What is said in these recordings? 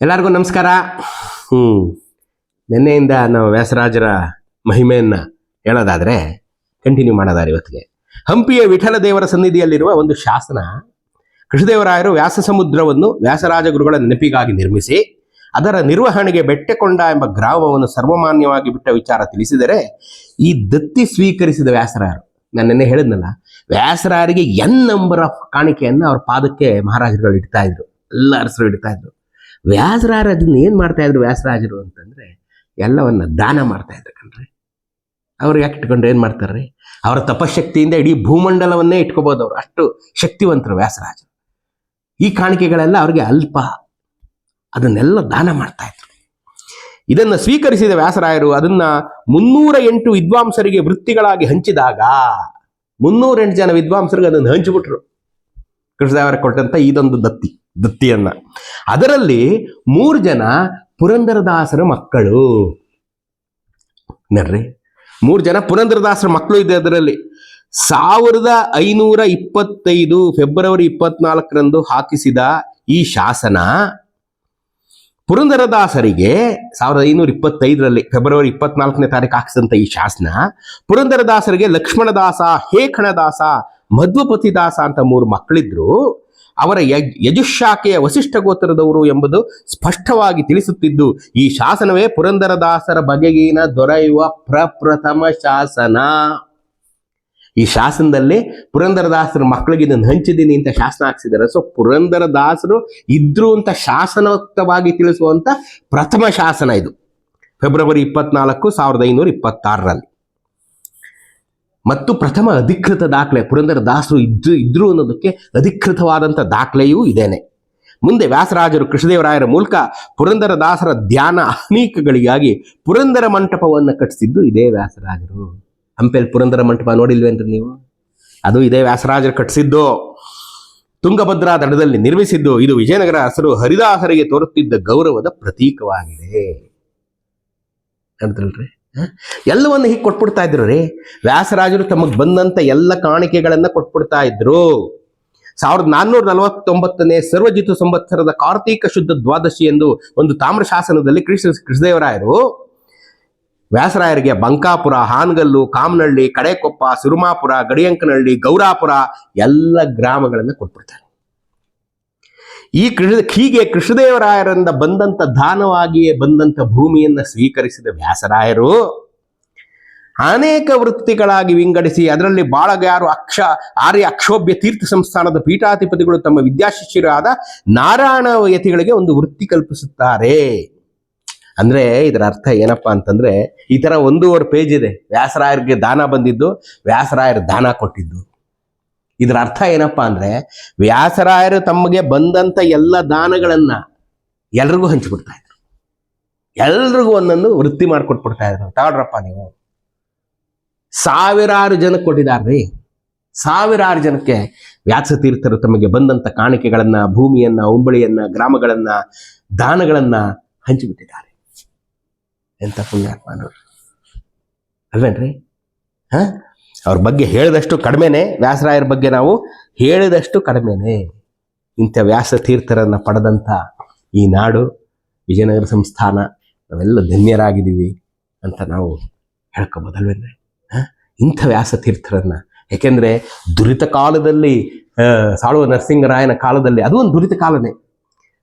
ಎಲ್ಲರಿಗೂ ನಮಸ್ಕಾರ. ಹ್ಞೂ ನಿನ್ನೆಯಿಂದ ನಾವು ವ್ಯಾಸರಾಜರ ಮಹಿಮೆಯನ್ನು ಹೇಳೋದಾದರೆ ಕಂಟಿನ್ಯೂ ಮಾಡೋದಾರೆ ಇವತ್ತಿಗೆ. ಹಂಪಿಯ ವಿಠಲ ದೇವರ ಸನ್ನಿಧಿಯಲ್ಲಿರುವ ಒಂದು ಶಾಸನ, ಕೃಷ್ಣದೇವರಾಯರು ವ್ಯಾಸ ಸಮುದ್ರವನ್ನು ವ್ಯಾಸರಾಜ ಗುರುಗಳ ನೆನಪಿಗಾಗಿ ನಿರ್ಮಿಸಿ, ಅದರ ನಿರ್ವಹಣೆಗೆ ಬೆಟ್ಟಕೊಂಡ ಎಂಬ ಗ್ರಾಮವನ್ನು ಸರ್ವಮಾನ್ಯವಾಗಿ ಬಿಟ್ಟ ವಿಚಾರ ತಿಳಿಸಿದರೆ, ಈ ದತ್ತಿ ಸ್ವೀಕರಿಸಿದ ವ್ಯಾಸರಾಯರು, ನಾನು ನಿನ್ನೆ ಹೇಳಿದ್ನಲ್ಲ, ವ್ಯಾಸರಾಯರಿಗೆ ಎನ್ ನಂಬರ್ ಆಫ್ ಕಾಣಿಕೆಯನ್ನು ಅವ್ರ ಪಾದಕ್ಕೆ ಮಹಾರಾಜರುಗಳು ಇಡ್ತಾ ಇದ್ರು. ಎಲ್ಲ ಅರಸರು ಇಡ್ತಾ ಇದ್ರು. ವ್ಯಾಸರಾಯರು ಅದನ್ನ ಏನು ಮಾಡ್ತಾಯಿದ್ರು ವ್ಯಾಸರಾಜರು ಅಂತಂದ್ರೆ ಎಲ್ಲವನ್ನ ದಾನ ಮಾಡ್ತಾಯಿದ್ರು ಕಣ್ರಿ. ಅವ್ರು ಯಾಕೆ ಇಟ್ಕೊಂಡ್ರೆ ಏನು ಮಾಡ್ತಾರ್ರಿ? ಅವರ ತಪಶಕ್ತಿಯಿಂದ ಇಡೀ ಭೂಮಂಡಲವನ್ನೇ ಇಟ್ಕೋಬಹುದು ಅವ್ರು. ಅಷ್ಟು ಶಕ್ತಿವಂತರು ವ್ಯಾಸರಾಜರು. ಈ ಕಾಣಿಕೆಗಳೆಲ್ಲ ಅವ್ರಿಗೆ ಅಲ್ಪ ಅದನ್ನೆಲ್ಲ ದಾನ ಮಾಡ್ತಾಯಿದ್ರು ಇದನ್ನು ಸ್ವೀಕರಿಸಿದ ವ್ಯಾಸರಾಯರು ಅದನ್ನ ಮುನ್ನೂರ ಎಂಟು ವಿದ್ವಾಂಸರಿಗೆ ವೃತ್ತಿಗಳಾಗಿ ಹಂಚಿದಾಗ ಮುನ್ನೂರೆಂಟು ಜನ ವಿದ್ವಾಂಸರಿಗೆ ಅದನ್ನು ಹಂಚಿಬಿಟ್ರು. ಕೃಷ್ಣದೇವರ ಕೊಟ್ಟಂತ ಇದೊಂದು ದತ್ತಿ. ದತ್ತಿಯನ್ನ ಅದರಲ್ಲಿ ಮೂರು ಜನ ಪುರಂದರದಾಸರ ಮಕ್ಕಳು. ನಡ್ರಿ ಮೂರು ಜನ ಪುರಂದರದಾಸರ ಮಕ್ಕಳು ಇದೆ ಅದರಲ್ಲಿ. ಸಾವಿರದ ಐನೂರ ಇಪ್ಪತ್ತೈದು ಫೆಬ್ರವರಿ ಇಪ್ಪತ್ನಾಲ್ಕರಂದು ಹಾಕಿಸಿದ ಈ ಶಾಸನ ಪುರಂದರದಾಸರಿಗೆ ಸಾವಿರದ ಐನೂರ ಇಪ್ಪತ್ತೈದರಲ್ಲಿ ಫೆಬ್ರವರಿ ಇಪ್ಪತ್ನಾಲ್ಕನೇ ತಾರೀಕು ಹಾಕಿಸಿದಂಥ ಈ ಶಾಸನ ಪುರಂದರದಾಸರಿಗೆ ಲಕ್ಷ್ಮಣದಾಸ, ಹೇಖಣದಾಸ, ಮಧ್ವಪತಿದಾಸ ಅಂತ ಮೂರು ಮಕ್ಕಳಿದ್ರು. ಅವರ ಯಜ್, ಯಜುಶಾಖೆಯ ವಸಿಷ್ಠ ಗೋತ್ರದವರು ಎಂಬುದು ಸ್ಪಷ್ಟವಾಗಿ ತಿಳಿಸುತ್ತಿದ್ದು, ಈ ಶಾಸನವೇ ಪುರಂದರದಾಸರ ಬಗೆಗಿನ ದೊರೆಯುವ ಪ್ರಪ್ರಥಮ ಶಾಸನ. ಈ ಶಾಸನದಲ್ಲಿ ಪುರಂದರದಾಸರ ಮಕ್ಕಳಿಗೆ ಇದನ್ನು ಹಂಚಿದ್ದೀನಿ ಅಂತ ಶಾಸನ ಹಾಕ್ಸಿದ್ದಾರೆ. ಸೊ ಪುರಂದರದಾಸರು ಇದ್ರು ಅಂತ ಶಾಸನೋಕ್ತವಾಗಿ ತಿಳಿಸುವಂತ ಪ್ರಥಮ ಶಾಸನ ಇದು. ಫೆಬ್ರವರಿ ಇಪ್ಪತ್ನಾಲ್ಕು, ಸಾವಿರದ ಐನೂರ ಇಪ್ಪತ್ತಾರರಲ್ಲಿ. ಮತ್ತು ಪ್ರಥಮ ಅಧಿಕೃತ ದಾಖಲೆ ಪುರಂದರದಾಸರು ಇದ್ದು, ಇದ್ರು ಅನ್ನೋದಕ್ಕೆ ಅಧಿಕೃತವಾದಂಥ ದಾಖಲೆಯೂ ಇದೇನೆ. ಮುಂದೆ ವ್ಯಾಸರಾಜರು ಕೃಷ್ಣದೇವರಾಯರ ಮೂಲಕ ಪುರಂದರದಾಸರ ಧ್ಯಾನ ಅನೇಕಗಳಿಗಾಗಿ ಪುರಂದರ ಮಂಟಪವನ್ನು ಕಟ್ಟಿಸಿದ್ದು ಇದೇ ವ್ಯಾಸರಾಜರು. ಹಂಪೆಲ್ ಪುರಂದರ ಮಂಟಪ ನೋಡಿಲ್ವೇನ್ರಿ ನೀವು? ಅದು ಇದೇ ವ್ಯಾಸರಾಜರು ಕಟ್ಟಿಸಿದ್ದು. ತುಂಗಭದ್ರಾ ದಡದಲ್ಲಿ ನಿರ್ಮಿಸಿದ್ದು. ಇದು ವಿಜಯನಗರ ಹಸರು ಹರಿದಾಸರಿಗೆ ತೋರುತ್ತಿದ್ದ ಗೌರವದ ಪ್ರತೀಕವಾಗಿದೆ. ಅಂತಲ್ರಿ ಎಲ್ಲವನ್ನು ಹೀಗೆ ಕೊಟ್ಬಿಡ್ತಾ ಇದ್ರು ರೀ. ವ್ಯಾಸರಾಜರು ತಮಗೆ ಬಂದಂತ ಎಲ್ಲ ಕಾಣಿಕೆಗಳನ್ನ ಕೊಟ್ಬಿಡ್ತಾ ಇದ್ರು. ಸಾವಿರದ ನಾನ್ನೂರ ನಲವತ್ತೊಂಬತ್ತನೇ ಸರ್ವಜಿತು ಸಂವತ್ಸರದ ಕಾರ್ತೀಕ ಶುದ್ಧ ದ್ವಾದಶಿ ಎಂದು ಒಂದು ತಾಮ್ರ ಶಾಸನದಲ್ಲಿ ಕೃಷ್ಣ ಕೃಷ್ಣದೇವರಾಯರು, ವ್ಯಾಸರಾಯರಿಗೆ ಬಂಕಾಪುರ, ಹಾನಗಲ್ಲು ಕಾಮನಹಳ್ಳಿ ಕಡೆಕೊಪ್ಪ, ಸುರುಮಾಪುರ, ಗಡಿಯಂಕನಹಳ್ಳಿ, ಗೌರಾಪುರ ಎಲ್ಲ ಗ್ರಾಮಗಳನ್ನು ಕೊಟ್ಬಿಡ್ತಾರೆ. ಈ ಕೃಷ್ಣ ಹೀಗೆ ಕೃಷ್ಣದೇವರಾಯರಿಂದ ಬಂದಂತ ದಾನವಾಗಿಯೇ ಬಂದಂತ ಭೂಮಿಯನ್ನ ಸ್ವೀಕರಿಸಿದ ವ್ಯಾಸರಾಯರು, ಅನೇಕ ವೃತ್ತಿಗಳಾಗಿ ವಿಂಗಡಿಸಿ ಅದರಲ್ಲಿ ಬಾಳಗ್ಯಾರು ಅಕ್ಷ, ಆರ್ಯ ಅಕ್ಷೋಭ್ಯ ತೀರ್ಥ ಸಂಸ್ಥಾನದ ಪೀಠಾಧಿಪತಿಗಳು ತಮ್ಮ ವಿದ್ಯಾಶಿಷ್ಯರಾದ ನಾರಾಯಣ ಯತಿಗಳಿಗೆ ಒಂದು ವೃತ್ತಿ ಕಲ್ಪಿಸುತ್ತಾರೆ. ಅಂದ್ರೆ ಇದರ ಅರ್ಥ ಏನಪ್ಪಾ ಅಂತಂದ್ರೆ ಈ ತರ ಒಂದೂವರೆ ಪೇಜ್ ಇದೆ. ವ್ಯಾಸರಾಯರಿಗೆ ದಾನ ಬಂದಿದ್ದು, ವ್ಯಾಸರಾಯರು ದಾನ ಕೊಟ್ಟಿದ್ದು. ಇದರ ಅರ್ಥ ಏನಪ್ಪಾ ಅಂದ್ರೆ ವ್ಯಾಸರಾಯರು ತಮಗೆ ಬಂದಂತ ಎಲ್ಲ ದಾನಗಳನ್ನ ಎಲ್ರಿಗೂ ಹಂಚಿಬಿಡ್ತಾ ಇದ್ರು. ಎಲ್ರಿಗೂ ಒಂದೊಂದು ವೃತ್ತಿ ಮಾಡಿಕೊಟ್ಬಿಡ್ತಾ ಇದ್ರು. ತಗೊಳ್ರಪ್ಪ ನೀವು. ಸಾವಿರಾರು ಜನಕ್ಕೆ ಕೊಟ್ಟಿದಾರ್ರಿ ಸಾವಿರಾರು ಜನಕ್ಕೆ ವ್ಯಾಸತೀರ್ಥರು ತಮಗೆ ಬಂದಂತ ಕಾಣಿಕೆಗಳನ್ನ, ಭೂಮಿಯನ್ನ ಉಂಬಳಿಯನ್ನ ಗ್ರಾಮಗಳನ್ನ, ದಾನಗಳನ್ನ ಹಂಚಿಬಿಟ್ಟಿದ್ದಾರೆ. ಎಂತ ಪುಣ್ಯಾತ್ಮ ನೋಡ್ರಿ ಅಲ್ವೇನ್ರಿ? ಹ? ಅವ್ರ ಬಗ್ಗೆ ಹೇಳಿದಷ್ಟು ಕಡಿಮೆನೆ ವ್ಯಾಸರಾಯರ ಬಗ್ಗೆ ನಾವು ಹೇಳಿದಷ್ಟು ಕಡಿಮೆನೆ. ಇಂಥ ವ್ಯಾಸ ತೀರ್ಥರನ್ನು ಪಡೆದಂಥ ಈ ನಾಡು ವಿಜಯನಗರ ಸಂಸ್ಥಾನ, ನಾವೆಲ್ಲ ಧನ್ಯರಾಗಿದ್ದೀವಿ ಅಂತ ನಾವು ಹೇಳ್ಕೊಬೋದಲ್ವೇನ್ರಿ? ಹ? ಇಂಥ ವ್ಯಾಸ ತೀರ್ಥರನ್ನ. ಏಕೆಂದರೆ ದುರಿತ ಕಾಲದಲ್ಲಿ ಸಾಳುವ ನರಸಿಂಗರಾಯನ ಕಾಲದಲ್ಲಿ, ಅದು ಒಂದು ದುರಿತ ಕಾಲನೇ.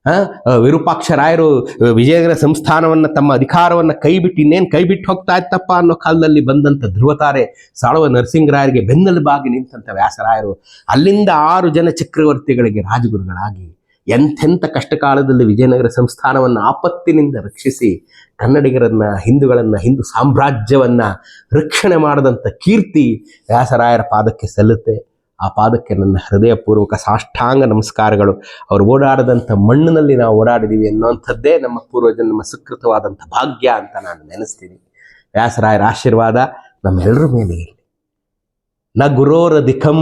ಆ, ಆ, ವಿರೂಪಾಕ್ಷ ರಾಯರು ವಿಜಯನಗರ ಸಂಸ್ಥಾನವನ್ನ ತಮ್ಮ ಅಧಿಕಾರವನ್ನ ಕೈ ಬಿಟ್ಟು ಇನ್ನೇನು ಕೈ ಬಿಟ್ಟು ಹೋಗ್ತಾ ಇತ್ತಪ್ಪ ಅನ್ನೋ ಕಾಲದಲ್ಲಿ ಬಂದಂತ ಧ್ರುವತಾರೆ ಸಾಳುವ ನರಸಿಂಗರಾಯರಿಗೆ ಬೆನ್ನೆಲುಬಾಗಿ ನಿಂತಂತ ವ್ಯಾಸರಾಯರು. ಅಲ್ಲಿಂದ ಆರು ಜನ ಚಕ್ರವರ್ತಿಗಳಿಗೆ ರಾಜಗುರುಗಳಾಗಿ ಎಂಥೆಂಥ ಕಷ್ಟ ಕಾಲದಲ್ಲಿ ವಿಜಯನಗರ ಸಂಸ್ಥಾನವನ್ನು ಆಪತ್ತಿನಿಂದ ರಕ್ಷಿಸಿ ಕನ್ನಡಿಗರನ್ನ ಹಿಂದೂಗಳನ್ನ ಹಿಂದೂ ಸಾಮ್ರಾಜ್ಯವನ್ನ ರಕ್ಷಣೆ ಮಾಡಿದಂಥ ಕೀರ್ತಿ ವ್ಯಾಸರಾಯರ ಪಾದಕ್ಕೆ ಸಲ್ಲುತ್ತೆ. ಆ ಪಾದಕ್ಕೆ ನನ್ನ ಹೃದಯಪೂರ್ವಕ ಸಾಷ್ಟಾಂಗ ನಮಸ್ಕಾರಗಳು. ಅವರು ಓಡಾಡದಂಥ ಮಣ್ಣಿನಲ್ಲಿ ನಾವು ಓಡಾಡಿದ್ದೀವಿ ಅನ್ನುವಂಥದ್ದೇ ನಮ್ಮ ಪೂರ್ವಜನ, ನಮ್ಮ ಸುಕೃತವಾದಂಥ ಭಾಗ್ಯ ಅಂತ ನಾನು ನೆನೆಸ್ತೀನಿ. ವ್ಯಾಸರಾಯರ ಆಶೀರ್ವಾದ ನಮ್ಮೆಲ್ಲರ ಮೇಲೆ ಇರಲಿ. ನ ದಿಖಂ.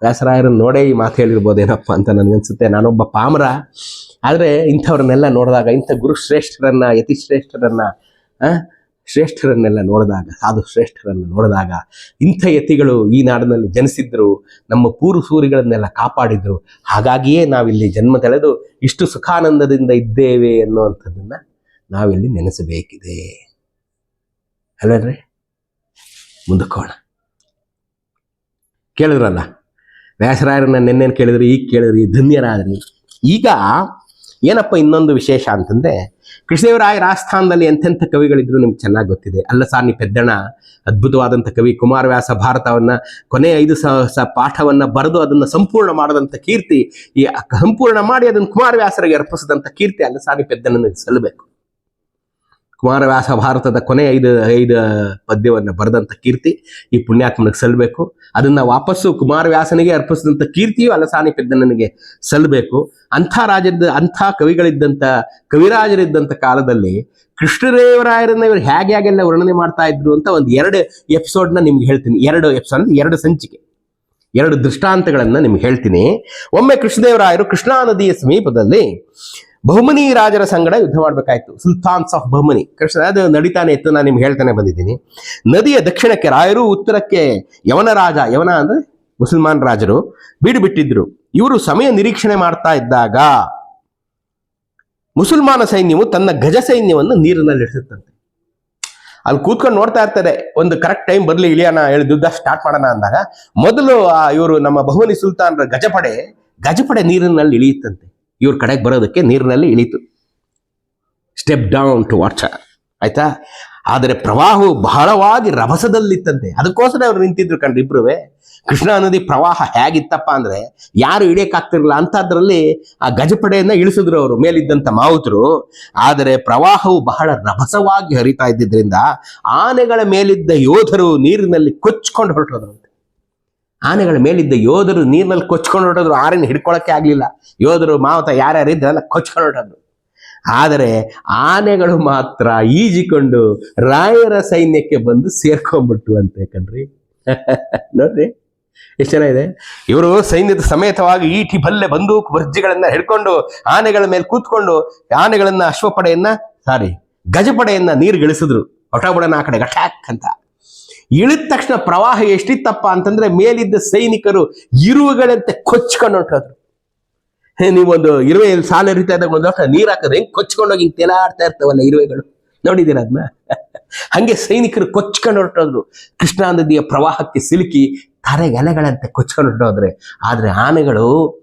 ವ್ಯಾಸರಾಯರನ್ನು ನೋಡೇ ಈ ಮಾತು ಹೇಳಿರ್ಬೋದೇನಪ್ಪ ಅಂತ ನನಗನ್ಸುತ್ತೆ. ನಾನೊಬ್ಬ ಪಾಮರ, ಆದರೆ ಇಂಥವ್ರನ್ನೆಲ್ಲ ನೋಡಿದಾಗ ಇಂಥ ಗುರುಶ್ರೇಷ್ಠರನ್ನ, ಯತಿಶ್ರೇಷ್ಠರನ್ನ ಶ್ರೇಷ್ಠರನ್ನೆಲ್ಲ ನೋಡಿದಾಗ, ಸಾಧು ಶ್ರೇಷ್ಠರನ್ನು ನೋಡಿದಾಗ, ಇಂಥ ಯತಿಗಳು ಈ ನಾಡಿನಲ್ಲಿ ಜನಿಸಿದ್ರು, ನಮ್ಮ ಪೂರ್ವ ಸೂರಿಗಳನ್ನೆಲ್ಲ ಕಾಪಾಡಿದ್ರು, ಹಾಗಾಗಿಯೇ ನಾವಿಲ್ಲಿ ಜನ್ಮ ತಳೆದು ಇಷ್ಟು ಸುಖಾನಂದದಿಂದ ಇದ್ದೇವೆ ಅನ್ನುವಂಥದ್ದನ್ನ ನಾವಿಲ್ಲಿ ನೆನೆಸಬೇಕಿದೆ. ಅಲ್ವೇನ್ರಿ? ಮುಂದಕ್ಕೋಣ ಕೇಳಿದ್ರಲ್ಲ, ವ್ಯಾಸರಾಯರನ್ನ ನೆನ್ನೆನು ಕೇಳಿದ್ರಿ, ಈಗ ಕೇಳಿದ್ರಿ, ಧನ್ಯರಾದ್ರಿ. ಈಗ ಏನಪ್ಪ ಇನ್ನೊಂದು ವಿಶೇಷ ಅಂತಂದ್ರೆ ಕೃಷ್ಣದೇವರಾಯರ ಆಸ್ಥಾನದಲ್ಲಿ ಎಂತೆಂಥ ಕವಿಗಳಿದ್ರು ನಿಮ್ಗೆ ಚೆನ್ನಾಗಿ ಗೊತ್ತಿದೆ. ಅಲ್ಲ ಸಾನಿ ಪೆದ್ದಣ, ಅದ್ಭುತವಾದಂಥ ಕವಿ ಕುಮಾರವ್ಯಾಸ ಭಾರತವನ್ನ ಕೊನೆ ಐದು ಸ ಸ ಪಾಠವನ್ನ ಬರೆದು ಅದನ್ನ ಸಂಪೂರ್ಣ ಮಾಡದಂಥ ಕೀರ್ತಿ ಈ ಸಂಪೂರ್ಣ ಮಾಡಿ ಅದನ್ನು ಕುಮಾರವ್ಯಾಸರಿಗೆ ಅರ್ಪಿಸಿದಂಥ ಕೀರ್ತಿ ಅಲ್ಲ ಸಾನಿ ಪೆದ್ದಣ್ಣನಿಗೆ ಸಲ್ಲಬೇಕು. ಕುಮಾರವ್ಯಾಸ ಭಾರತದ ಕೊನೆ ಐದು ಐದು ಪದ್ಯವನ್ನು ಬರೆದಂಥ ಕೀರ್ತಿ ಈ ಪುಣ್ಯಾತ್ಮನಿಗೆ ಸಲ್ಲಬೇಕು ಅದನ್ನ ವಾಪಸ್ಸು ಕುಮಾರವ್ಯಾಸನಿಗೆ ಅರ್ಪಿಸಿದಂಥ ಕೀರ್ತಿಯು ಅಲಸಾನಿ ಪೆದ್ದನಿಗೆ ಸಲ್ಲಬೇಕು ಅಂಥ ರಾಜ್ಯದ ಅಂಥ ಕವಿಗಳಿದ್ದಂಥ ಕವಿರಾಜರಿದ್ದಂಥ ಕಾಲದಲ್ಲಿ ಕೃಷ್ಣದೇವರಾಯರನ್ನ ಇವರು ಹೇಗೆ ಹೇಗೆಲ್ಲ ವರ್ಣನೆ ಮಾಡ್ತಾ ಇದ್ರು ಅಂತ ಒಂದು ಎರಡು ಎಪಿಸೋಡ್ನ ನಿಮ್ಗೆ ಹೇಳ್ತೀನಿ. ಎರಡು ಎಪಿಸೋಡ್ ಎರಡು ಸಂಚಿಕೆ. ಎರಡು ದೃಷ್ಟಾಂತಗಳನ್ನು ನಿಮ್ಗೆ ಹೇಳ್ತೀನಿ. ಒಮ್ಮೆ ಕೃಷ್ಣದೇವರಾಯರು ಕೃಷ್ಣಾ ನದಿಯ ಸಮೀಪದಲ್ಲಿ ಬಹುಮನಿ ರಾಜರ ಸಂಗಡ ಯುದ್ಧ ಮಾಡಬೇಕಾಯ್ತು. ಸುಲ್ತಾನ್ಸ್ ಆಫ್ ಬಹುಮನಿ ಕೃಷ್ಣ, ಅದು ನಡೀತಾನೆ ಇತ್ತು, ನಾನು ನಿಮ್ಗೆ ಹೇಳ್ತಾನೆ ಬಂದಿದ್ದೀನಿ. ನದಿಯ ದಕ್ಷಿಣಕ್ಕೆ ರಾಯರು, ಉತ್ತರಕ್ಕೆ ಯವನ ರಾಜ. ಯವನ ಅಂದ್ರೆ ಮುಸಲ್ಮಾನ್ ರಾಜರು. ಬೀಡು ಬಿಟ್ಟಿದ್ರು ಇವರು ಸಮಯ ನಿರೀಕ್ಷಣೆ ಮಾಡ್ತಾ ಇದ್ದಾಗ ಮುಸಲ್ಮಾನ ಸೈನ್ಯವು ತನ್ನ ಗಜ ಸೈನ್ಯವನ್ನು ನೀರಿನಲ್ಲಿ ಇಳಿಸುತ್ತಂತೆ ಅಲ್ಲಿ ಕೂತ್ಕೊಂಡು ನೋಡ್ತಾ ಇರ್ತಾರೆ, ಒಂದು ಕರೆಕ್ಟ್ ಟೈಮ್ ಬರ್ಲಿ, ಇಳಿಯೋಣ, ಹೇಳಿ ಸ್ಟಾರ್ಟ್ ಮಾಡೋಣ ಅಂದಾಗ, ಮೊದಲು ಇವರು ನಮ್ಮ ಬಹುಮನಿ ಸುಲ್ತಾನ್ರ ಗಜಪಡೆ ಗಜಪಡೆ ನೀರಿನಲ್ಲಿ ಇಳಿಯುತ್ತಂತೆ. ಇವ್ರ ಕಡೆಗೆ ಬರೋದಕ್ಕೆ ನೀರಿನಲ್ಲಿ ಇಳಿತು. ಸ್ಟೆಪ್ ಡೌನ್ ಟು ವಾಟರ್ ಆಯ್ತಾ? ಆದರೆ ಪ್ರವಾಹವು ಬಹಳವಾಗಿ ರಭಸದಲ್ಲಿತ್ತಂತೆ. ಅದಕ್ಕೋಸ್ಕರ ಅವ್ರು ನಿಂತಿದ್ರು ಕಂಡ್ರೆ ಇಬ್ಬರುವೆ ಕೃಷ್ಣಾ ನದಿ ಪ್ರವಾಹ ಹೇಗಿತ್ತಪ್ಪ ಅಂದ್ರೆ, ಯಾರು ಹಿಡಿಯಕ್ಕಾಗ್ತಿರಲಿಲ್ಲ ಅಂಥದ್ರಲ್ಲಿ ಆ ಗಜಪಡೆಯನ್ನ ಇಳಿಸಿದ್ರು ಅವರು, ಮೇಲಿದ್ದಂಥ ಮಾವುತರು. ಆದರೆ ಪ್ರವಾಹವು ಬಹಳ ರಭಸವಾಗಿ ಹರಿತಾ ಇದ್ದಿದ್ರಿಂದ ಆನೆಗಳ ಮೇಲಿದ್ದ ಯೋಧರು ನೀರಿನಲ್ಲಿ ಕೊಚ್ಕೊಂಡು ಹೊರಟೋದ್ರಂತೆ ಆನೆಗಳ ಮೇಲಿದ್ದ ಯೋಧರು ನೀರಿನಲ್ಲಿ ಕೊಚ್ಕೊಂಡು ಹೊರಟೋದ್ರು ಆರೆನ ಹಿಡ್ಕೊಳಕ್ಕೆ ಆಗ್ಲಿಲ್ಲ. ಯೋಧರು, ಮಾವತ, ಯಾರ್ಯಾರು ಇದ್ರಲ್ಲ ಕೊಚ್ಕೊಂಡು ಹೊಟ್ಟದ್ರು ಆದರೆ ಆನೆಗಳು ಮಾತ್ರ ಈಜಿಕೊಂಡು ರಾಯರ ಸೈನ್ಯಕ್ಕೆ ಬಂದು ಸೇರ್ಕೊಂಡ್ಬಿಟ್ಟು ಅಂತೆ ಕಣ್ರಿ. ನೋಡ್ರಿ, ಎಷ್ಟು ಚೆನ್ನಾಗಿದೆ ಇವರು ಸೈನ್ಯದ ಸಮೇತವಾಗಿ ಈಟಿ ಬಲ್ಲೆ ಬಂದೂಕು ಭರ್ಜಿಗಳನ್ನ ಹಿಡ್ಕೊಂಡು ಆನೆಗಳ ಮೇಲೆ ಕೂತ್ಕೊಂಡು ಆನೆಗಳನ್ನ ಅಶ್ವಪಡೆಯನ್ನ, ಸಾರಿ, ಗಜಪಡೆಯನ್ನ ನೀರು ಗಳಿಸಿದ್ರು. ಹೊಟಬುಡನ ಆ ಕಡೆ ಗಟಾಕ್ ಅಂತ. ಇಳಿದ ತಕ್ಷಣ ಪ್ರವಾಹ ಎಷ್ಟಿತ್ತಪ್ಪ ಅಂತಂದ್ರೆ ಮೇಲಿದ್ದ ಸೈನಿಕರು ಇರುವೆಗಳಂತೆ ಕೊಚ್ಕೊಂಡು ಹೊಂಟೋದ್ರು ನೀವೊಂದು ಇರುವೆ ಇಲ್ಲಿ ಸಾಲ ರೀತಿಯ ಒಂದು ನೀರ್ ಹಾಕಿದ್ರೆ ಹೆಂಗ್ ಕೊಚ್ಕೊಂಡೋಗಿ ಹಿಂಗ್ ತೇಲಾಡ್ತಾ ಇರ್ತಾವಲ್ಲ ಇರುವೆಗಳು? ನೋಡಿದ್ದೀರ ಅದನ್ನ ಹಂಗೆ ಸೈನಿಕರು ಕೊಚ್ಕೊಂಡು ಹೊರಟೋದ್ರು. ಕೃಷ್ಣಾ ನದಿಯ ಪ್ರವಾಹಕ್ಕೆ ಸಿಲುಕಿ ತರೆಗೆ ಎಲೆಗಳಂತೆ ಕೊಚ್ಕೊಂಡು ಹೊರಟೋದ್ರೆ. ಆದ್ರೆ ಆನೆಗಳು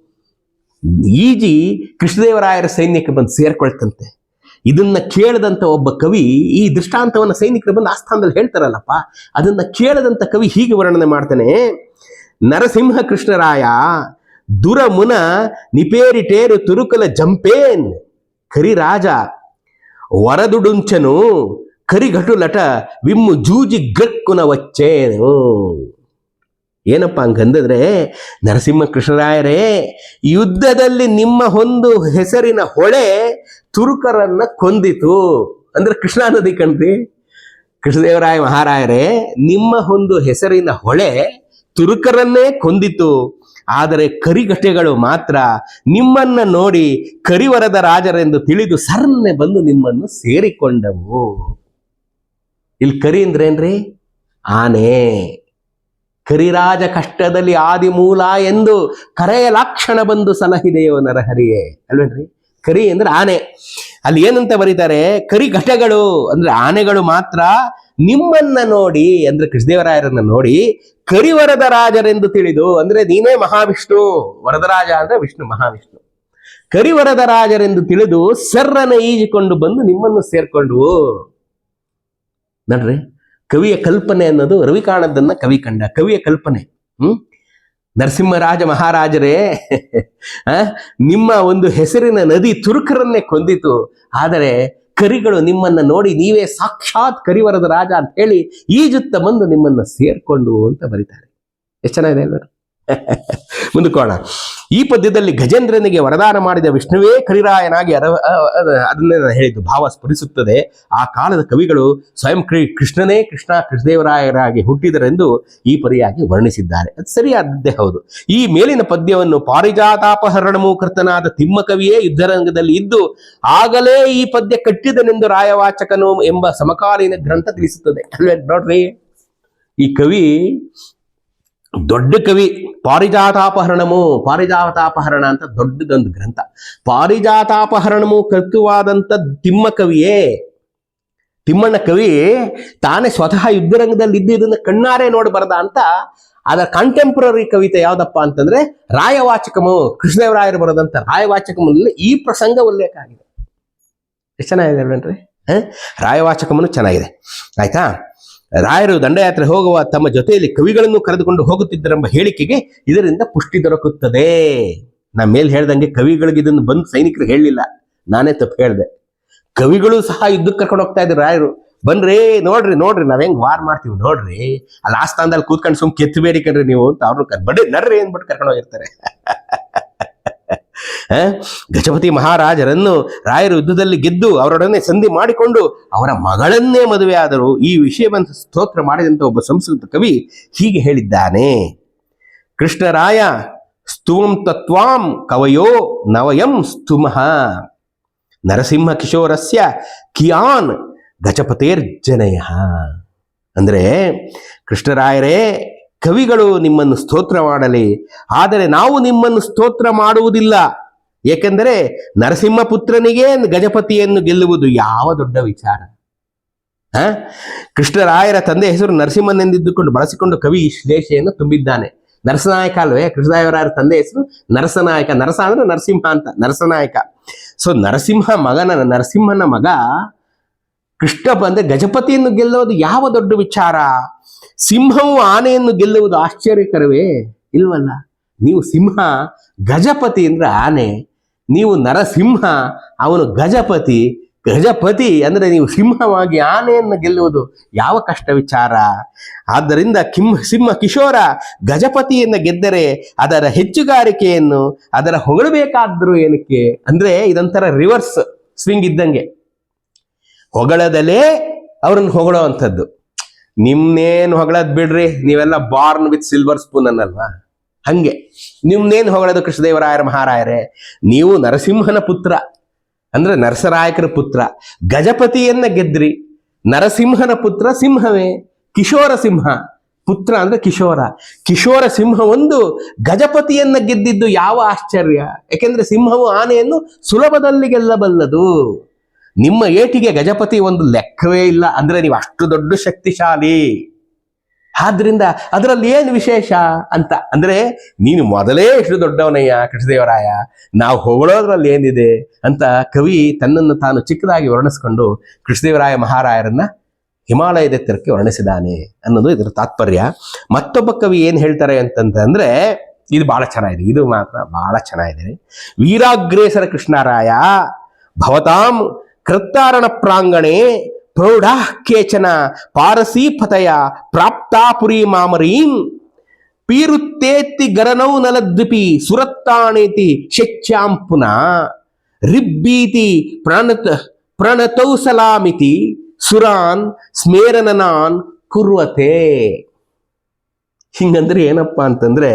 ಈಜಿ ಕೃಷ್ಣದೇವರಾಯರ ಸೈನ್ಯಕ್ಕೆ ಬಂದು ಸೇರ್ಕೊಳ್ತಂತೆ. ಇದನ್ನ ಕೇಳದಂತ ಒಬ್ಬ ಕವಿ ಈ ದೃಷ್ಟಾಂತವನ್ನ ಸೈನಿಕರು ಬಂದು ಆಸ್ಥಾನದಲ್ಲಿ ಹೇಳ್ತಾರಲ್ಲಪ್ಪ, ಅದನ್ನ ಕೇಳದಂತ ಕವಿ ಹೀಗೆ ವರ್ಣನೆ ಮಾಡ್ತಾನೆ ನರಸಿಂಹ ಕೃಷ್ಣರಾಯ ದುರಮುನ ನಿಪೇರಿಟೇರು ತುರುಕಲ ಜಂಪೇನ್, ಕರಿರಾಜ, ವರದುಡುಂಚನು, ಕರಿಘಟುಲಟ ವಿಮ್ಮು ಜೂಜಿ ಗಕ್ಕುನ ವಚ್ಚೇನು. ಏನಪ್ಪ ಹಂಗಂದ್ರೆ ನರಸಿಂಹ ಕೃಷ್ಣರಾಯರೇ ಯುದ್ಧದಲ್ಲಿ ನಿಮ್ಮ ಒಂದು ಹೆಸರಿನ ಹೊಳೆ ತುರುಕರನ್ನ ಕೊಂದಿತು. ಅಂದ್ರೆ ಕೃಷ್ಣಾ ನದಿ ಕಣ್ರಿ? ಕೃಷ್ಣದೇವರಾಯ ಮಹಾರಾಯರೇ, ನಿಮ್ಮ ಒಂದು ಹೆಸರಿನ ಹೊಳೆ ತುರುಕರನ್ನೇ ಕೊಂದಿತು. ಆದರೆ ಕರಿಗಟ್ಟೆಗಳು ಮಾತ್ರ ನಿಮ್ಮನ್ನ ನೋಡಿ ಕರಿವರದ ರಾಜರೆಂದು ತಿಳಿದು ಸರ್ನೆ ಬಂದು ನಿಮ್ಮನ್ನು ಸೇರಿಕೊಂಡವು. ಇಲ್ಲಿ ಕರಿ ಅಂದ್ರೇನ್ರಿ ಆನೆ. ಕರಿರಾಜ ಕಷ್ಟದಲ್ಲಿ ಆದಿಮೂಲ ಎಂದು ಕರೆಯಲಾಕ್ಷಣ ಬಂದು ಸಲಹಿದೆಯೋ ನರಹರಿಯೇ. ಅಲ್ವೇನ್ರಿ? ಕರಿ ಅಂದ್ರೆ ಆನೆ. ಅಲ್ಲಿ ಏನಂತ ಬರೀತಾರೆ? ಕರಿ ಘಟಗಳು ಅಂದ್ರೆ ಆನೆಗಳು ಮಾತ್ರ ನಿಮ್ಮನ್ನ ನೋಡಿ ಅಂದ್ರೆ ಕೃಷ್ಣದೇವರಾಯರನ್ನ ನೋಡಿ ಕರಿವರದ ರಾಜರೆಂದು ತಿಳಿದು ಅಂದ್ರೆ ನೀನೇ ಮಹಾವಿಷ್ಣು. ವರದರಾಜ ಅಂದ್ರೆ ವಿಷ್ಣು, ಮಹಾವಿಷ್ಣು. ಕರಿವರದ ರಾಜರೆಂದು ತಿಳಿದು ಸರ್ರನ ಈಜಿಕೊಂಡು ಬಂದು ನಿಮ್ಮನ್ನು ಸೇರ್ಕೊಂಡ್ವು. ನೋಡ್ರಿ? ಕವಿಯ ಕಲ್ಪನೆ ಅನ್ನೋದು ರವಿ ಕಾಣದ್ದನ್ನ ಕವಿ ಕಂಡ. ಕವಿಯ ಕಲ್ಪನೆ, ಹ್ಮ್? ನರಸಿಂಹರಾಜ ಮಹಾರಾಜರೇ ನಿಮ್ಮ ಒಂದು ಹೆಸರಿನ ನದಿ ತುರುಕರನ್ನೇ ಕೊಂದಿತು. ಆದರೆ ಕರಿಗಳು ನಿಮ್ಮನ್ನ ನೋಡಿ ನೀವೇ ಸಾಕ್ಷಾತ್ ಕರಿವರದ ರಾಜ ಅಂತ ಹೇಳಿ ಈಜುತ್ತ ಬಂದು ನಿಮ್ಮನ್ನ ಸೇರ್ಕೊಂಡು ಅಂತ ಬರೀತಾರೆ. ಎಷ್ಟು ಚೆನ್ನಾಗಿದೆ ಅಲ್ವಾ ಮುಂದಕ್ಕೋಣ ಈ ಪದ್ಯದಲ್ಲಿ ಗಜೇಂದ್ರನಿಗೆ ವರದಾನ ಮಾಡಿದ ವಿಷ್ಣುವೇ ಕರಿರಾಯನಾಗಿ ಅರ ಅದನ್ನೇ ನಾನು ಹೇಳಿದ್ದು, ಭಾವ ಸ್ಫುರಿಸುತ್ತದೆ. ಆ ಕಾಲದ ಕವಿಗಳು ಸ್ವಯಂ ಕೃಷ್ಣನೇ ಕೃಷ್ಣ ಕೃಷ್ಣದೇವರಾಯರಾಗಿ ಹುಟ್ಟಿದರೆಂದು ಈ ಪರಿಯಾಗಿ ವರ್ಣಿಸಿದ್ದಾರೆ. ಅದು ಸರಿಯಾದದ್ದೇ ಹೌದು. ಈ ಮೇಲಿನ ಪದ್ಯವನ್ನು ಪಾರಿಜಾತಾಪಹರಣಮು ಕರ್ತನಾದ ತಿಮ್ಮ ಕವಿಯೇ ಯುದ್ಧರಂಗದಲ್ಲಿ ಇದ್ದು, ಆಗಲೇ ಈ ಪದ್ಯ ಕಟ್ಟಿದನೆಂದು ರಾಯವಾಚಕನು ಎಂಬ ಸಮಕಾಲೀನ ಗ್ರಂಥ ತಿಳಿಸುತ್ತದೆ. ನೋಡ್ರಿ? ಈ ಕವಿ ದೊಡ್ಡ ಕವಿ. ಪಾರಿಜಾತಾಪಹರಣಮು, ಪಾರಿಜಾತಾಪಹರಣ ಅಂತ ದೊಡ್ಡದೊಂದು ಗ್ರಂಥ. ಪಾರಿಜಾತಾಪಹರಣಮು ಕರ್ತುವಾದಂತ ತಿಮ್ಮ ಕವಿಯೇ, ತಿಮ್ಮಣ್ಣ ಕವಿ ತಾನೇ ಸ್ವತಃ ಯುದ್ಧರಂಗದಲ್ಲಿ ಇದ್ದಿದ್ದನ್ನು ಕಣ್ಣಾರೆ ನೋಡಬಾರ್ದ ಬರದ ಅಂತ ಅದರ ಕಾಂಟೆಂಪ್ರರಿ ಕವಿತೆ ಯಾವ್ದಪ್ಪ ಅಂತಂದ್ರೆ ರಾಯವಾಚಕಮು ಕೃಷ್ಣದೇವರಾಯರು ಬರೆದಂತ ರಾಯವಾಚಕಮಲ್ಲಿ ಈ ಪ್ರಸಂಗ ಉಲ್ಲೇಖ ಆಗಿದೆ ಎಷ್ಟು ಚೆನ್ನಾಗಿದೆ ಹೇಳ್ರಿ ಹ? ರಾಯವಾಚಕಮನು ಚೆನ್ನಾಗಿದೆ. ಆಯ್ತಾ? ರಾಯರು ದಂಡಯಾತ್ರೆ ಹೋಗುವ ತಮ್ಮ ಜೊತೆಯಲ್ಲಿ ಕವಿಗಳನ್ನು ಕರೆದುಕೊಂಡು ಹೋಗುತ್ತಿದ್ದರೆಂಬ ಹೇಳಿಕೆಗೆ ಇದರಿಂದ ಪುಷ್ಟಿ ದೊರಕುತ್ತದೆ. ನಾ ಮೇಲೆ ಹೇಳ್ದಂಗೆ ಕವಿಗಳಿಗೆ ಇದನ್ನು ಬಂದು ಸೈನಿಕರು ಹೇಳಲಿಲ್ಲ. ನಾನೇ ತಪ್ಪು ಹೇಳಿದೆ. ಕವಿಗಳು ಸಹ ಯುದ್ಧಕ್ಕೆ ಕರ್ಕೊಂಡು ಹೋಗ್ತಾ ಇದ್ರು ರಾಯರು. ಬನ್ರಿ ನೋಡ್ರಿ ನೋಡ್ರಿ, ನಾವ್ ಹೆಂಗ್ ವಾರ್ ಮಾಡ್ತೀವಿ ನೋಡ್ರಿ. ಅಲ್ಲಿ ಆ ಸ್ಥಾನದಲ್ಲಿ ಕೂತ್ಕೊಂಡು ಸುಮ್ ಕೆತ್ತಬೇಡಿ ಕಣ್ರಿ ನೀವು ಅಂತ ಅವ್ರನ್ನ ಬಡ್ಡಿ ನಡ್ರಿ ಅಂದ್ಬಿಟ್ಟು ಕರ್ಕೊಂಡು ಹೋಗಿರ್ತಾರೆ? ಗಜಪತಿ ಮಹಾರಾಜರನ್ನು ರಾಯರು ಯುದ್ಧದಲ್ಲಿ ಗೆದ್ದು ಅವರೊಡನೆ ಸಂಧಿ ಮಾಡಿಕೊಂಡು ಅವರ ಮಗಳನ್ನೇ ಮದುವೆ ಆದರು. ಈ ವಿಷಯವನ್ನು ಸ್ತೋತ್ರ ಮಾಡಿದಂತ ಒಬ್ಬ ಸಂಸ್ಕೃತ ಕವಿ ಹೀಗೆ ಹೇಳಿದ್ದಾನೆ. ಕೃಷ್ಣರಾಯ, ಸ್ತುವಂ ತತ್ವಾಂ ಕವಯೋ ನವಯಂ ಸ್ತುಮಃ ನರಸಿಂಹ ಕಿಶೋರಸ್ಯ, ಕಿಯಾನ್ ಗಜಪತೇರ್ಜನಯ ಅಂದ್ರೆ ಕೃಷ್ಣರಾಯರೇ ಕವಿಗಳು ನಿಮ್ಮನ್ನು ಸ್ತೋತ್ರ ಮಾಡಲಿ, ಆದರೆ ನಾವು ನಿಮ್ಮನ್ನು ಸ್ತೋತ್ರ ಮಾಡುವುದಿಲ್ಲ. ಏಕೆಂದರೆ ನರಸಿಂಹ ಪುತ್ರನಿಗೆ ಗಜಪತಿಯನ್ನು ಗೆಲ್ಲುವುದು ಯಾವ ದೊಡ್ಡ ವಿಚಾರ. ಹ? ಕೃಷ್ಣರಾಯರ ತಂದೆ ಹೆಸರು ನರಸಿಂಹನೆಂದಿದ್ದುಕೊಂಡು ಬಳಸಿಕೊಂಡು ಕವಿ ಶ್ಲೇಷೆಯನ್ನು ತುಂಬಿದ್ದಾನೆ. ನರಸನಾಯಕ ಅಲ್ವೇ? ಕೃಷ್ಣದಾಯವರಾಯರ ತಂದೆ ಹೆಸರು ನರಸನಾಯಕ. ನರಸ ಅಂದ್ರೆ ನರಸಿಂಹ ಅಂತ, ನರಸನಾಯಕ. ಸೊ ನರಸಿಂಹ ಮಗನ, ನರಸಿಂಹನ ಮಗ ಕೃಷ್ಣ ಬಂದ್ರೆ ಗಜಪತಿಯನ್ನು ಗೆಲ್ಲುವುದು ಯಾವ ದೊಡ್ಡ ವಿಚಾರ? ಸಿಂಹವು ಆನೆಯನ್ನು ಗೆಲ್ಲುವುದು ಆಶ್ಚರ್ಯಕರವೇ? ಇಲ್ವಲ್ಲ? ನೀವು ಸಿಂಹ, ಗಜಪತಿ ಅಂದ್ರೆ ಆನೆ. ನೀವು ನರಸಿಂಹ, ಅವನು ಗಜಪತಿ. ಗಜಪತಿ ಅಂದ್ರೆ ನೀವು ಸಿಂಹವಾಗಿ ಆನೆಯನ್ನು ಗೆಲ್ಲುವುದು ಯಾವ ಕಷ್ಟ ವಿಚಾರ? ಆದ್ದರಿಂದ ಕಿಂ, ಸಿಂಹ ಕಿಶೋರ ಗಜಪತಿಯನ್ನು ಗೆದ್ದರೆ ಅದರ ಹೆಚ್ಚುಗಾರಿಕೆಯನ್ನು, ಅದರ ಹೊಗಳಬೇಕಾದ್ರೂ ಏನಕ್ಕೆ? ಅಂದ್ರೆ ಇದೊಂಥರ ರಿವರ್ಸ್ ಸ್ವಿಂಗ್ ಇದ್ದಂಗೆ. ಹೊಗಳದಲೇ ಅವರನ್ನು ಹೊಗಳೋ ಅಂಥದ್ದು. ನಿಮ್ನೇನು ಹೊಗಳದ್ ಬಿಡ್ರಿ? ನೀವೆಲ್ಲ ಬಾರ್ನ್ ವಿತ್ ಸಿಲ್ವರ್ ಸ್ಪೂನ್ ಅನ್ನಲ್ವಾ? ಹಂಗೆ. ನಿಮ್ನೇನು ಹೊಗಳದು ಕೃಷ್ಣದೇವರಾಯರ ಮಹಾರಾಯರೇ? ನೀವು ನರಸಿಂಹನ ಪುತ್ರ. ಅಂದ್ರೆ ನರಸರಾಯಕರ ಪುತ್ರ. ಗಜಪತಿಯನ್ನ ಗೆದ್ರಿ. ನರಸಿಂಹನ ಪುತ್ರ ಸಿಂಹವೇ. ಕಿಶೋರ ಸಿಂಹ. ಪುತ್ರ ಅಂದ್ರೆ ಕಿಶೋರ. ಕಿಶೋರ ಸಿಂಹ ಒಂದು ಗಜಪತಿಯನ್ನ ಗೆದ್ದಿದ್ದು ಯಾವ ಆಶ್ಚರ್ಯ? ಯಾಕೆಂದ್ರೆ ಸಿಂಹವು ಆನೆಯನ್ನು ಸುಲಭದಲ್ಲಿ ಗೆಲ್ಲಬಲ್ಲದು. ನಿಮ್ಮ ಏಟಿಗೆ ಗಜಪತಿ ಒಂದು ಲೆಕ್ಕವೇ ಇಲ್ಲ ಅಂದ್ರೆ ನೀವು ಅಷ್ಟು ದೊಡ್ಡ ಶಕ್ತಿಶಾಲಿ. ಆದ್ರಿಂದ ಅದರಲ್ಲಿ ಏನು ವಿಶೇಷ ಅಂತ ಅಂದ್ರೆ ನೀನು ಮೊದಲೇ ಇಷ್ಟು ದೊಡ್ಡವನಯ್ಯ ಕೃಷ್ಣದೇವರಾಯ, ನಾವು ಹೊಗಳೋದ್ರಲ್ಲಿ ಏನಿದೆ ಅಂತ ಕವಿ ತನ್ನನ್ನು ತಾನು ಚಿಕ್ಕದಾಗಿ ವರ್ಣಿಸ್ಕೊಂಡು ಕೃಷ್ಣದೇವರಾಯ ಮಹಾರಾಯರನ್ನ ಹಿಮಾಲಯದ ಎತ್ತರಕ್ಕೆ ವರ್ಣಿಸಿದಾನೆ ಅನ್ನೋದು ಇದರ ತಾತ್ಪರ್ಯ. ಮತ್ತೊಬ್ಬ ಕವಿ ಏನು ಹೇಳ್ತಾರೆ ಅಂತಂದ್ರೆ ಇದು ಬಹಳ ಚೆನ್ನಾಗಿದೆ, ಇದು ಮಾತ್ರ ಬಹಳ ಚೆನ್ನಾಗಿದೆ. ವೀರಾಗ್ರೇಸರ ಕೃಷ್ಣರಾಯ, ಭವತಾಂ ಕೃತ್ತಾರಣ ಪ್ರಾಂಗಣೆ ಪ್ರೌಢಾ ಕೇಚನ ಪಾರಸೀಪತಯ ಪ್ರಾಪ್ತಾಪುರಿ ಮಾಮರೀಂ. ಪೀರುತ್ತೇತ್ತಿ ಗರನೌ ನಲದ್ವಿಪಿ ಸುರತ್ತಾಣೇತಿ ಶಚ್ಯಾಂ ಪುನಃ. ರಿಬ್ಬೀತಿ ಪ್ರಣತ ಪ್ರಣತೌ ಸಲಾಮಿತಿ ಸುರಾನ್ ಸ್ಮೇರನನಾನ್ ಕುರ್ವತೆ. ಹಿಂಗಂದ್ರೆ ಏನಪ್ಪ ಅಂತಂದ್ರೆ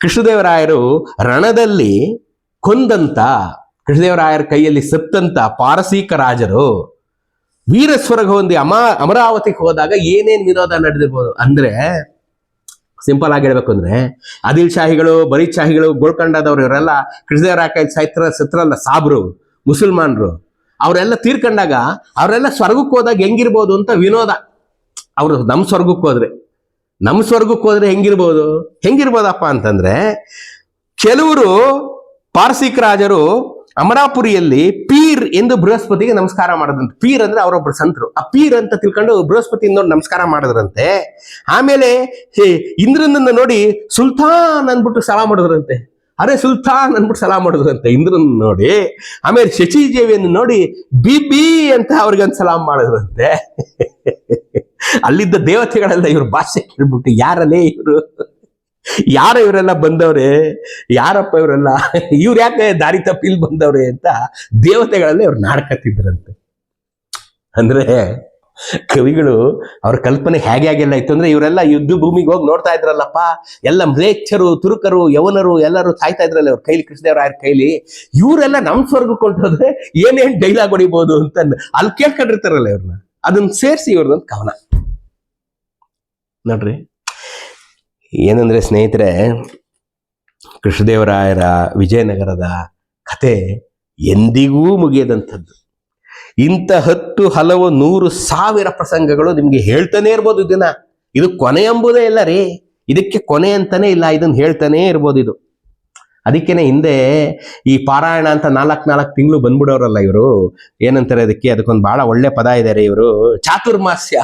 ಕೃಷ್ಣದೇವರಾಯರು ರಣದಲ್ಲಿ ಕೊಂದಂತ ಕೃಷ್ಣದೇವರಾಯರ ಕೈಯಲ್ಲಿ ಸತ್ತಂತ ಪಾರಸೀಕ ರಾಜರು ವೀರಸ್ವರ್ಗ ಹೊಂದಿ ಅಮ ಅಮರಾವತಿಗೆ ಹೋದಾಗ ಏನೇನ್ ವಿರೋಧ ನಡೆದಿರ್ಬೋದು ಅಂದ್ರೆ ಸಿಂಪಲ್ ಆಗಿ ಹೇಳ್ಬೇಕು ಅಂದ್ರೆ ಆದಿಲ್ ಶಾಹಿಗಳು, ಬರೀದ್ ಶಾಹಿಗಳು, ಗೋಳ್ಕಂಡದವ್ರು ಇವರೆಲ್ಲ ಕೃಷ್ಣದೇವರಾಯ ಕೈ ಸೈತ್ರ ಸತ್ರಲ್ಲ, ಸಾಬ್ರು, ಮುಸಲ್ಮಾನರು. ಅವರೆಲ್ಲ ತೀರ್ಕೊಂಡಾಗ ಅವರೆಲ್ಲ ಸ್ವರ್ಗಕ್ಕೆ ಹೋದಾಗ ಹೆಂಗಿರ್ಬೋದು ಅಂತ ವಿನೋದ. ಅವರು ನಮ್ಮ ಸ್ವರ್ಗಕ್ಕೆ ಹೋದ್ರೆ. ನಮ್ಮ ಸ್ವರ್ಗಕ್ಕೆ ಹೋದ್ರೆ ಹೆಂಗಿರ್ಬೋದು? ಹೆಂಗಿರ್ಬೋದಪ್ಪ ಅಂತಂದ್ರೆ ಕೆಲವರು ಪಾರ್ಸಿಕ್ ರಾಜರು ಅಮರಾಪುರಿಯಲ್ಲಿ ಪೀರ್ ಎಂದು ಬೃಹಸ್ಪತಿಗೆ ನಮಸ್ಕಾರ ಮಾಡದಂತೆ. ಪೀರ್ ಅಂದ್ರೆ ಅವರೊಬ್ಬರು ಸಂತರು. ಆ ಪೀರ್ ಅಂತ ತಿಳ್ಕೊಂಡು ಬೃಹಸ್ಪತಿ ನೋಡಿ ನಮಸ್ಕಾರ ಮಾಡಿದ್ರಂತೆ. ಆಮೇಲೆ ಇಂದ್ರನನ್ನ ನೋಡಿ ಸುಲ್ತಾನ್ ಅಂದ್ಬಿಟ್ಟು ಸಲಾ ಮಾಡಿದ್ರಂತೆ. ಅರೆ ಸುಲ್ತಾನ್ ಅಂದ್ಬಿಟ್ಟು ಸಲಾ ಮಾಡಿದ್ರಂತೆ ಇಂದ್ರನ್ ನೋಡಿ. ಆಮೇಲೆ ಶಚಿದೇವಿಯನ್ನು ನೋಡಿ ಬಿಬಿ ಅಂತ ಅವ್ರಿಗೊಂದು ಸಲಾಮ್ ಮಾಡಿದ್ರಂತೆ. ಅಲ್ಲಿದ್ದ ದೇವತೆಗಳೆಲ್ಲ ಇವ್ರ ಭಾಷೆ ಕೇಳ್ಬಿಟ್ಟು ಯಾರಲ್ಲೇ ಇವರು? ಯಾರ ಇವರೆಲ್ಲ ಬಂದವ್ರೆ? ಯಾರಪ್ಪ ಇವರೆಲ್ಲ? ಇವ್ರು ಯಾಕೆ ದಾರಿ ತಪ್ಪಿಲ್ ಬಂದವ್ರೆ ಅಂತ ದೇವತೆಗಳಲ್ಲಿ ಅವ್ರು ನಾಡ್ಕತ್ತಿದ್ರಂತೆ ಅಂದ್ರೆ ಕವಿಗಳು ಅವ್ರ ಕಲ್ಪನೆ ಹೇಗೆ ಹೇಗೆಲ್ಲ ಇತ್ತು ಅಂದ್ರೆ ಇವರೆಲ್ಲ ಯುದ್ಧ ಭೂಮಿಗೆ ಹೋಗಿ ನೋಡ್ತಾ ಇದ್ರಲ್ಲಪ್ಪ. ಎಲ್ಲ ಮ್ಲೇಚ್ಛರು, ತುರುಕರು, ಯವನರು ಎಲ್ಲರೂ ಸಾಯ್ತಾ ಇದ್ರಲ್ಲ ಅವ್ರ ಕೈಲಿ ಕೃಷ್ಣದೇವರಾಯರ ಕೈಲಿ. ಇವರೆಲ್ಲ ನಮ್ ಸ್ವರ್ಗಕ್ಕೆ ಹೊಂಟೋದ್ರೆ ಏನೇನ್ ಡೈಲಾಗ್ ಹೊಡಿಬಹುದು ಅಂತ ಅಲ್ಲಿ ಕೇಳ್ಕೊಂಡಿರ್ತಾರಲ್ಲ ಇವ್ರನ್ನ ಅದನ್ನ ಸೇರಿಸಿ ಇವ್ರದೊಂದು ಕವನ. ನೋಡ್ರಿ. ಏನಂದ್ರೆ ಸ್ನೇಹಿತರೆ, ಕೃಷ್ಣದೇವರಾಯರ ವಿಜಯನಗರದ ಕತೆ ಎಂದಿಗೂ ಮುಗಿಯದಂಥದ್ದು. ಇಂಥ ಹತ್ತು ಹಲವು ನೂರು ಸಾವಿರ ಪ್ರಸಂಗಗಳು ನಿಮಗೆ ಹೇಳ್ತಾನೆ ಇರ್ಬೋದು ಇದನ್ನ. ಇದು ಕೊನೆ ಎಂಬುದೇ ಇಲ್ಲ ರೀ. ಇದಕ್ಕೆ ಕೊನೆ ಅಂತಾನೆ ಇಲ್ಲ, ಇದನ್ನು ಹೇಳ್ತಾನೆ ಇರ್ಬೋದು ಇದು. ಅದಕ್ಕೇನೆ ಹಿಂದೆ ಈ ಪಾರಾಯಣ ಅಂತ ನಾಲ್ಕು ನಾಲ್ಕು ತಿಂಗಳು ಬಂದ್ಬಿಡೋರಲ್ಲ ಇವರು. ಏನಂತಾರೆ ಅದಕ್ಕೆ? ಅದಕ್ಕೊಂದು ಬಹಳ ಒಳ್ಳೆ ಪದ ಇದ್ದಾರೆ ಇವರು. ಚಾತುರ್ಮಾಸ್ಯ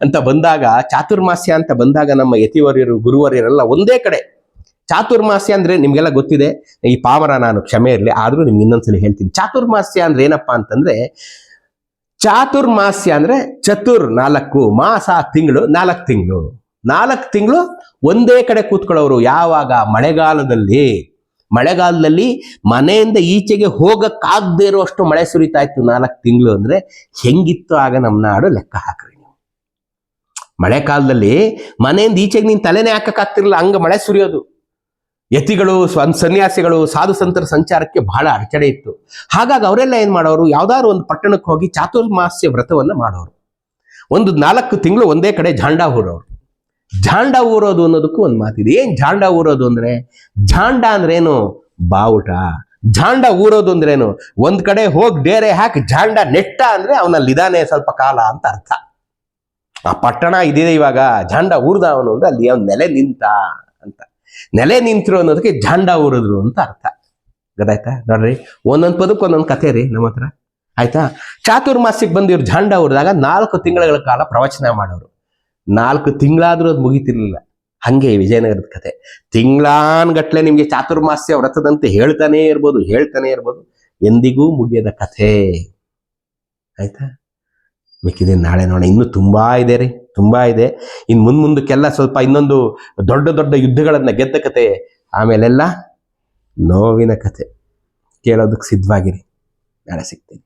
ಅಂತ ಬಂದಾಗ, ಚಾತುರ್ಮಾಸ್ಯ ಅಂತ ಬಂದಾಗ ನಮ್ಮ ಯತಿವರ್ಯರು, ಗುರುವರ್ಯರೆಲ್ಲ ಒಂದೇ ಕಡೆ. ಚಾತುರ್ಮಾಸ್ಯ ಅಂದ್ರೆ ನಿಮ್ಗೆಲ್ಲ ಗೊತ್ತಿದೆ, ಈ ಪಾಮರ ನಾನು ಕ್ಷಮೆ ಇರಲಿ, ಆದ್ರೂ ನಿಮ್ಗೆ ಇನ್ನೊಂದ್ಸಲಿ ಹೇಳ್ತೀನಿ. ಚಾತುರ್ಮಾಸ್ಯ ಅಂದ್ರೆ ಏನಪ್ಪಾ ಅಂತಂದ್ರೆ, ಚಾತುರ್ಮಾಸ್ಯ ಅಂದ್ರೆ ಚತುರ್ ನಾಲ್ಕು ಮಾಸ ತಿಂಗಳು ನಾಲ್ಕು ತಿಂಗಳು. ನಾಲ್ಕು ತಿಂಗಳು ಒಂದೇ ಕಡೆ ಕೂತ್ಕೊಳ್ಳೋರು ಯಾವಾಗ? ಮಳೆಗಾಲದಲ್ಲಿ. ಮಳೆಗಾಲದಲ್ಲಿ ಮನೆಯಿಂದ ಈಚೆಗೆ ಹೋಗಕ್ಕಾಗದೇ ಇರುವಷ್ಟು ಮಳೆ ಸುರಿತಾ ಇತ್ತು ನಾಲ್ಕು ತಿಂಗಳು ಅಂದ್ರೆ ಹೆಂಗಿತ್ತು ಆಗ ನಮ್ಮ ನಾಡು ಲೆಕ್ಕ ಹಾಕ್ರಿ ನೀವು. ಮಳೆಕಾಲದಲ್ಲಿ ಮನೆಯಿಂದ ಈಚೆಗೆ ನೀನ್ ತಲೆನೇ ಹಾಕಕ್ಕಾಗ್ತಿರ್ಲಿಲ್ಲ, ಹಂಗ ಮಳೆ ಸುರಿಯೋದು. ಯತಿಗಳು ಸನ್ಯಾಸಿಗಳು, ಸಾಧು ಸಂತರ ಸಂಚಾರಕ್ಕೆ ಬಹಳ ಅಡಚಣೆ ಇತ್ತು. ಹಾಗಾಗಿ ಅವರೆಲ್ಲ ಏನ್ ಮಾಡೋರು, ಯಾವ್ದಾದ್ರು ಒಂದು ಪಟ್ಟಣಕ್ಕೆ ಹೋಗಿ ಚಾತುರ್ಮಾಸ್ಯ ವ್ರತವನ್ನ ಮಾಡೋರು. ಒಂದು ನಾಲ್ಕು ತಿಂಗಳು ಒಂದೇ ಕಡೆ ಜಾಂಡ ಊರೋರು ಜಾಂಡ ಊರೋದು ಅನ್ನೋದಕ್ಕೂ ಒಂದು ಮಾತಿದೆ. ಏನ್ ಜಾಂಡ ಊರೋದು ಅಂದ್ರೆ? ಜಾಂಡ ಅಂದ್ರೇನು? ಬಾವುಟ. ಜಾಂಡ ಊರೋದು ಅಂದ್ರೇನು? ಒಂದ್ ಕಡೆ ಹೋಗಿ ಡೇರೆ ಹಾಕಿ ಜಾಂಡ ನೆಟ್ಟ ಅಂದ್ರೆ ಅವನಲ್ಲಿ ಇದಾನೆ ಸ್ವಲ್ಪ ಕಾಲ ಅಂತ ಅರ್ಥ. ಆ ಪಟ್ಟಣ ಇದಿದೆ ಇವಾಗ. ಜಾಂಡ ಊರ್ದ ಅವನು ಅಂದ್ರೆ ಅಲ್ಲಿ ಅವ್ನ ನೆಲೆ ನಿಂತ ಅಂತ. ನೆಲೆ ನಿಂತರು ಅನ್ನೋದಕ್ಕೆ ಜಾಂಡ ಊರಿದ್ರು ಅಂತ ಅರ್ಥ. ಗೊತ್ತಾಯ್ತಾ? ನೋಡ್ರಿ, ಒಂದೊಂದು ಪದಕ್ಕೆ ಒಂದೊಂದು ಕಥೆ ರೀ ನಮ್ಮ ಹತ್ರ. ಆಯ್ತಾ? ಚಾತುರ್ಮಾಸಿಗೆ ಬಂದಿವ್ರು ಜಾಂಡ ಊರಿದಾಗ ನಾಲ್ಕು ತಿಂಗಳ ಕಾಲ ಪ್ರವಚನ ಮಾಡೋರು. ನಾಲ್ಕು ತಿಂಗಳಾದ್ರೂ ಅದು ಮುಗಿತಿರ್ಲಿಲ್ಲ. ಹಂಗೆ ವಿಜಯನಗರದ ಕತೆ. ತಿಂಗಳಾನ್ಗಟ್ಲೆ ನಿಮ್ಗೆ ಚಾತುರ್ಮಾಸ್ಯ ವ್ರತದಂತೆ ಹೇಳ್ತಾನೆ ಇರ್ಬೋದು ಹೇಳ್ತಾನೆ ಇರ್ಬೋದು. ಎಂದಿಗೂ ಮುಗಿಯದ ಕಥೆ. ಆಯ್ತಾ? ಮಿಕ್ಕಿದೆ ನಾಳೆ ನೋಡೋಣ. ಇನ್ನೂ ತುಂಬಾ ಇದೆ ರೀ, ತುಂಬಾ ಇದೆ. ಇನ್ನು ಮುಂದೆ ಮುಂದಕ್ಕೆಲ್ಲ ಸ್ವಲ್ಪ ಇನ್ನೊಂದು ದೊಡ್ಡ ದೊಡ್ಡ ಯುದ್ಧಗಳನ್ನ ಗೆದ್ದ ಕತೆ. ಆಮೇಲೆಲ್ಲ ನೋವಿನ ಕತೆ. ಕೇಳೋದಕ್ಕೆ ಸಿದ್ಧವಾಗಿರಿ. ನಾಳೆ ಸಿಗ್ತೀನಿ.